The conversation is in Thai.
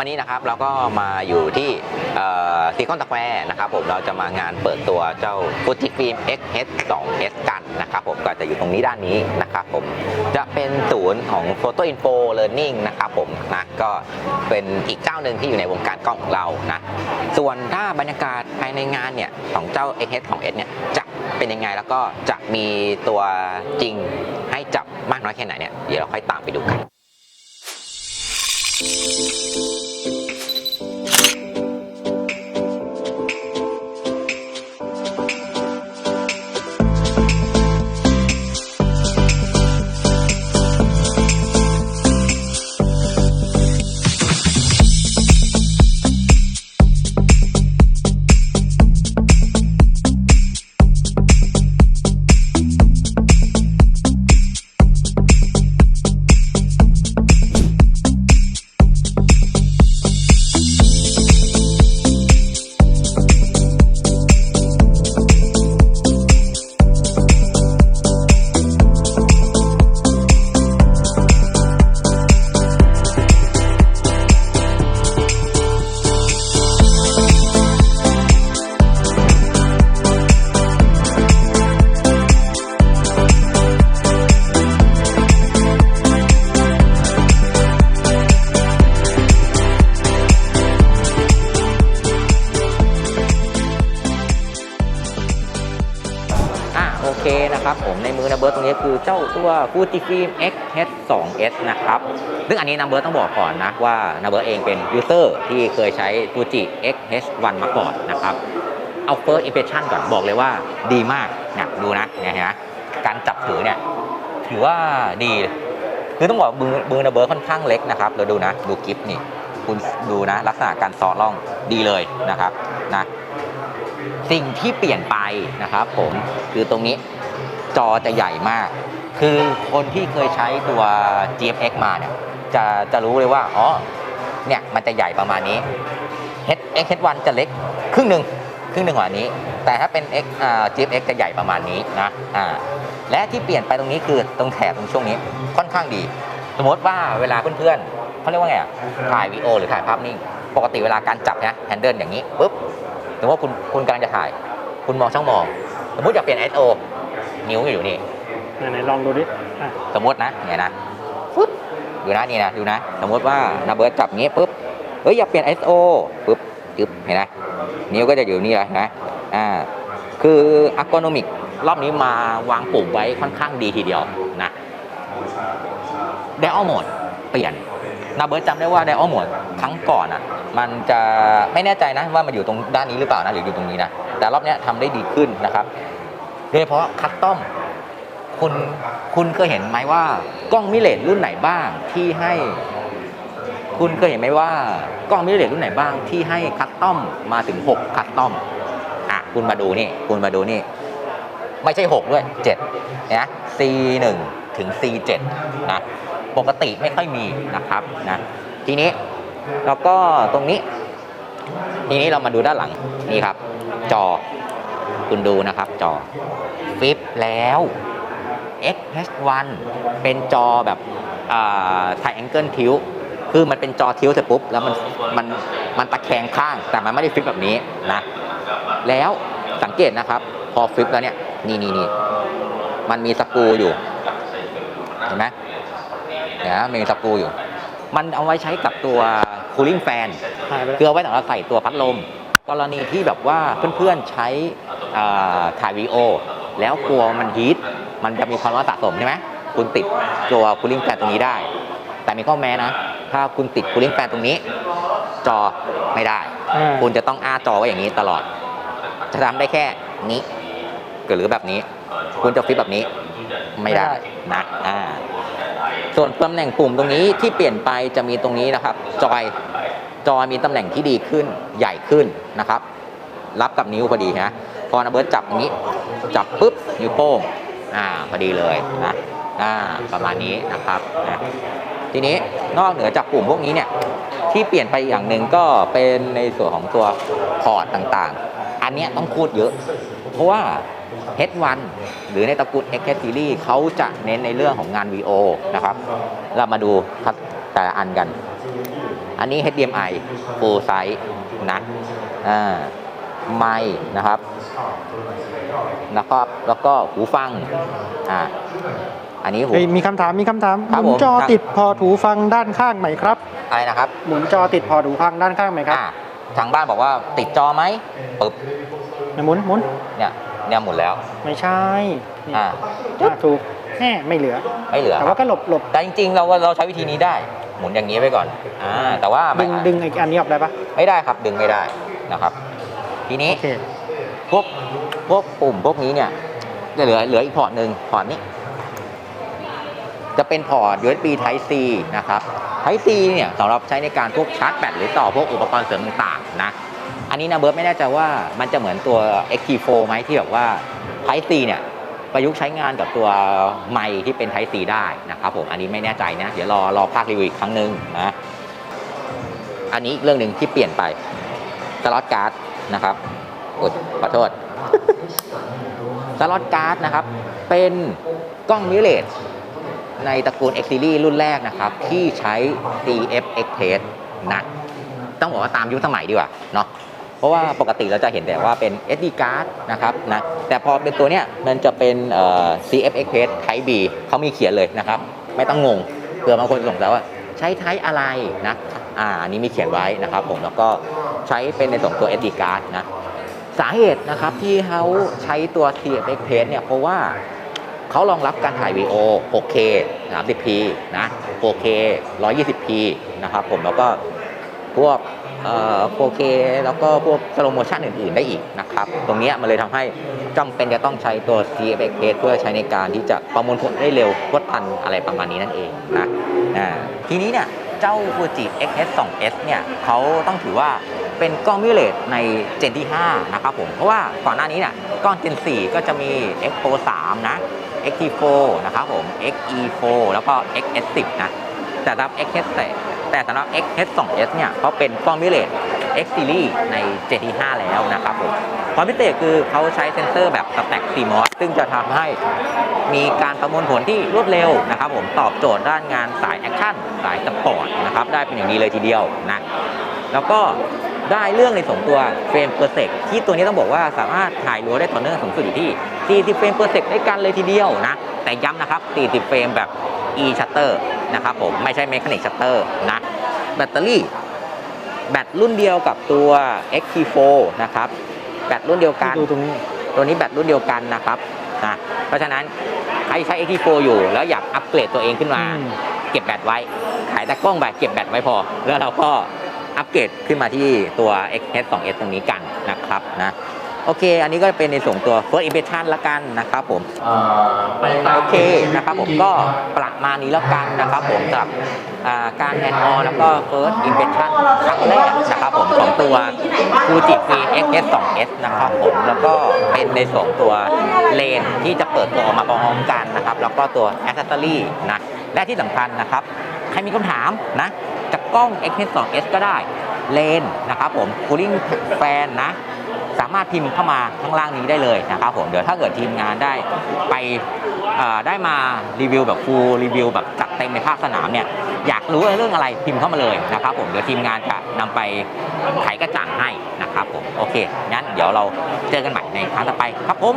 วันนี้นะครับเราก็มาอยู่ที่ซีคอนตะแควร์นะครับผมเราจะมางานเปิดตัวเจ้า Fujifilm X-H 2 S กันนะครับผมก็จะอยู่ตรงนี้ด้านนี้นะครับผมจะเป็นศูนย์ของ Photo Info Learning นะครับผมนะก็เป็นอีกเจ้าหนึ่งที่อยู่ในวงการกล้องของเรานะส่วนถ้าบรรยากาศภายในงานเนี่ยของเจ้า X-H 2 S เนี่ยจะเป็นยังไงแล้วก็จะมีตัวจริงให้จับมากน้อยแค่ไหนเนี่ยเดี๋ยวเราค่อยตามไปดูกัน นี้คือเจ้าตัว Fujifilm X H 2 S นะครับซึ่งอันนี้นะเบิร์ต้องบอกก่อนนะว่านะเบิร์เองเป็นยูเซอร์ที่เคยใช้ Fuji X H 1 มาก่อนนะครับ เอา first impression ก่อนบอกเลยว่าดีมากนี่ยดูนะเนี่ยนไหมการจับถือเนี่ยถือว่าดีคือต้องบอกมือมือนะเบิร์ค่อนข้างเล็กนะครับเราดูนะดูกิฟต์นี่คุณดูนะลักษณะการซอล่องดีเลยนะครับนะสิ่งที่เปลี่ยนไปนะครับผมคือตรงนี้ จอจะใหญ่มาก คือคนที่เคยใช้ตัว GFX มาเนี่ยจะจะรู้เลยว่า อ๋อ เนี่ยมันจะใหญ่ประมาณนี้ H H1 จะเล็กครึ่งหนึ่งครึ่งหนึ่งกว่านี้ แต่ถ้าเป็น X อ่า GFX จะใหญ่ประมาณนี้นะอ่าและที่เปลี่ยนไปตรงนี้คือตรงแถบตรงช่วงนี้ค่อนข้างดี สมมติว่าเวลาเพื่อนๆเขาเรียกว่าไงอะถ่ายวีดีโอหรือถ่ายภาพนิ่งปกติเวลาการจับนะแฮนเดิลอย่างนี้ปุ๊บสมมติว่าคุณคุณกำลังจะถ่าย คุณมองช่องมอง สมมติอยากเปลี่ยน ISO นิ้วอยู่นี่ไหนๆลองดูดิอะสมมตินะเนี่ยนะปุ๊บดูนะนี่นะดูนะ สมมติว่านาเบิร์ตจับงี้ปุ๊บเฮ้ยอยากเปลี่ยน ISO ปุ๊บจึ๊บเห็นไหมนิ้วก็จะอยู่นี่แหละเห็นะอ่าคืออัลกอโนมิกรอบนี้มาวางปุ่มไว้ค่อนข้างดีทีเดียวนะไดออโหมดเปลี่ยนนาเบิร์ตจำได้ว่าไดออโหมดครั้งก่อนอะมันจะไม่แน่ใจนะว่ามันอยู่ตรงด้านนี้หรือเปล่านะหรืออยู่ตรงนี้นะแต่รอบเนี้ยทำได้ดีขึ้นนะครับ โดยเฉพาะคัสตอมคุณคุณเคยเห็นไหมว่ากล้องมิเลตรุ่นไหนบ้างที่ให้ คุณเคยเห็นไหมว่ากล้องมิเลตรุ่นไหนบ้างที่ให้คัสตอมมาถึง 6 คัสตอมอะคุณมาดูนี่ คุณมาดูนี่ ไม่ใช่ 6 ด้วย 7 นะ C1 ถึง C7 นะปกติไม่ค่อยมีนะครับนะทีนี้แล้วก็ตรงนี้ ทีนี้เรามาดูด้านหลังนี่ครับ จอ คุณดูนะครับจอฟิปแล้ว XH1 เป็นจอแบบอ่า triangle tilt คือมันเป็นจอทิวเสร็จปุ๊บ แล้วมันมันมันตะแคงข้างแต่มันไม่ได้ฟลิปแบบนี้นะ แล้วสังเกตนะครับ พอฟลิปแล้วเนี่ย นี่นี่นี่มันมีสกรูอยู่ เห็นไหมเดี๋ยวนะมีสกรูอยู่ มันเอาไว้ใช้กับตัว cooling fan หายไปแล้วคือเอาไว้สำหรับใส่ตัวพัดลม กรณีที่แบบว่าเพื่อนๆใช้อ่า ถ่ายวีดีโอ แล้วกลัวมันฮีทมันจะมีความร้อนสะสมใช่ไหมคุณติดตัวคูลิ่งแฟนตรงนี้ได้ แต่มีข้อแม้นะ ถ้าคุณติดคูลิ่งแฟนตรงนี้ จอไม่ได้อ่าคุณจะต้องอ้าจอไว้อย่างนี้ตลอด จะทำได้แค่นี้หรือแบบนี้ คุณจะฟิปแบบนี้ไม่ได้นะอ่าส่วนตำแหน่งปุ่มตรงนี้ที่เปลี่ยนไปจะมีตรงนี้นะครับ จอยจอยมีตำแหน่งที่ดีขึ้นใหญ่ขึ้นนะครับ รับกับนิ้วพอดีนะ พอนะเบิร์ตจับอย่างนี้ จับปุ๊บนิ้วโป้งอ่าพอดีเลยนะอ่าประมาณนี้นะครับนะทีนี้นอกเหนือจากปุ่มพวกนี้เนี่ยที่เปลี่ยนไปอย่างหนึ่งก็เป็นในส่วนของตัวพอร์ตต่างๆ อันนี้ต้องพูดเยอะ เพราะว่า H1 หรือในตระกูล X Series เขาจะเน้นในเรื่องของงาน VO นะครับ เรามาดูแต่ละอันกัน อันนี้ HDMI full size นะอ่า ไมค์นะครับแล้วก็แล้วก็หูฟังอ่าอันนี้หู เฮ้ยมีคำถามมีคำถามคหรับมุนผมจอครับ ติดพอร์ตหูฟังด้านข้างไหมครับ อะไรนะครับหมุนจอติดพอร์ตหูฟังด้านข้างไหมครับอ่าทางบ้านบอกว่าติดจอไหมปึ๊บไม่หมุนหมุนเนี่ยเนี่ยหมุนแล้วไม่ใช่นี่อ่าอ่าถูกแน่ไม่เหลือ ไม่เหลือแต่ครัว่าบก็หลบหลบแต่จริงๆ เราเราใช้วิธีนี้ได้ หมุนอย่างนี้ไปก่อนอ่าแต่ว่าดึงดึงไอ้อันนี้ออกได้ปะไม่ได้ครับดึงไม่ได้นะครับ ทีนี้โอเคพวกพวกปุ่มพวกนี้เนี่ยจะเหลือเหลืออีกพอร์ตหนึ่งพอร์ตนี้ จะเป็นพอร์ต USB Type C นะครับ Type C เนี่ยสำหรับใช้ในการพวกชาร์จแบตหรือต่อพวกอุปกรณ์เสริมต่างๆนะอันนี้นะเบิร์ตไม่แน่ใจว่ามันจะเหมือนตัว XT4 ไหมที่แบบว่า Type C เนี่ยประยุกต์ใช้งานกับตัวไมค์ที่เป็น Type C ได้นะครับผมอันนี้ไม่แน่ใจนะ เดี๋ยวรอรอภาครีวิวอีกครั้งหนึ่งนะอันนี้อีกเรื่องหนึ่งที่เปลี่ยนไปสล็อตการ์ด นะครับอดขอโทษสล็อตการ์ดนะครับ เป็นกล้องมิเรเลสในตระกูล X Series รุ่นแรกนะครับ ที่ใช้ DF Express นะต้องบอกว่าตามยุคสมัยดีกว่าเนาะเพราะว่าปกติเราจะเห็นแต่ว่าเป็น SD card นะครับนะแต่พอเป็นตัวเนี้ยมันจะเป็น CF Express Type B เขามีเขียนเลยนะครับ ไม่ต้องงงเผื่อบางคนสงสัยว่าใช้ Type อะไรนะ อ่าอันนี้มีเขียนไว้นะครับผมแล้วก็ใช้เป็นในส่วนตัว SD card นะสาเหตุนะครับที่เขาใช้ตัว CF Express เนี่ยเพราะว่าเขารองรับการถ่ายวีโอ 6K 30p นะ 4K 120p นะครับผมแล้วก็พวกเอ่อ 4K แล้วก็พวกสโลโมชันอื่น ๆ ได้อีกนะครับ ตรงนี้มันเลยทำให้จำเป็นจะต้องใช้ตัว CF Express เพื่อใช้ในการที่จะประมวลผลได้เร็วรวดทันอะไรประมาณนี้นั่นเองนะอ่าทีนี้เนี่ย เจ้า Fuji XH 2S เนี่ยเขาต้องถือว่าเป็นกล้องมิเรเลสในเจนที่ 5 นะครับผม เพราะว่าก่อนหน้านี้เนี่ยกล้องเจน 4 ก็จะมี X Pro 3 นะ XT4 นะครับผม XE4 แล้วก็ XS10 นะ แต่สำหรับ XH แต่สำหรับ XH 2S เนี่ยเขาเป็นกล้องมิเรเลส X Series ในเจนที่5แล้วนะครับผมความพิเศษคือเขาใช้เซ็นเซอร์แบบ Stack CMOS ซึ่งจะทำให้มีการประมวลผลที่รวดเร็วนะครับผมตอบโจทย์ด้านงานสายแอคชั่นสายสปอร์ตนะครับได้เป็นอย่างดีเลยทีเดียวนะแล้วก็ได้เรื่องในสองตัวเฟรมเปอร์เซกที่ตัวนี้ต้องบอกว่าสามารถถ่ายรัวได้ต่อเนื่องสูงสุดอยู่ที่ 40 เฟรมเปอร์เซกด้วยกันเลยทีเดียวนะ แต่ย้ำนะครับ 40 เฟรมแบบ e shutter นะครับผม ไม่ใช่ mechanic shutter นะ แบตเตอรี่ แบตรุ่นเดียวกับตัว XT4 นะครับ แบตรุ่นเดียวกัน ดูตรงนี้ ตัวนี้แบตรุ่นเดียวกันนะครับนะเพราะฉะนั้นใครใช้ XT4 อยู่แล้วอยากอัปเกรดตัวเองขึ้นมา อืม เก็บแบตไว้ ขายแต่กล้องแบบเก็บแบตไว้พอ แล้วเราก็อัปเกรดขึ้นมาที่ตัว XH 2S ตรงนี้กันนะครับนะ โอเค อันนี้ก็เป็นในส่วนตัว first impression ละกันนะครับผมโอเคนะครับผมก็ประมาณนี้แล้วกันนะครับผมสำหรับอ่าการแฮนด์ออนแล้วก็ first impression ครั้งแรกนะครับผมของตัว Fuji Free XS 2S นะครับผมแล้วก็เป็นในส่วนของตัวเลนที่จะเปิดตัวออกมาพร้อมๆกันนะครับแล้วก็ตัว accessory นะและที่สำคัญนะครับใครมีคำถามนะจากกล้อง XS 2S ก็ได้เลนนะครับผม cooling fan นะ สามารถพิมพ์เข้ามาข้างล่างนี้ได้เลยนะครับผมเดี๋ยวถ้าเกิดทีมงานได้ไปได้มารีวิวแบบฟูลรีวิวแบบจัดเต็มในภาคสนามเนี่ยอยากรู้เรื่องอะไรพิมพ์เข้ามาเลยนะครับผมเดี๋ยวทีมงานจะนำไปไขกระจ่างให้นะครับผมโอเคงั้นเดี๋ยวเราเจอกันใหม่ในครั้งต่อไปครับผม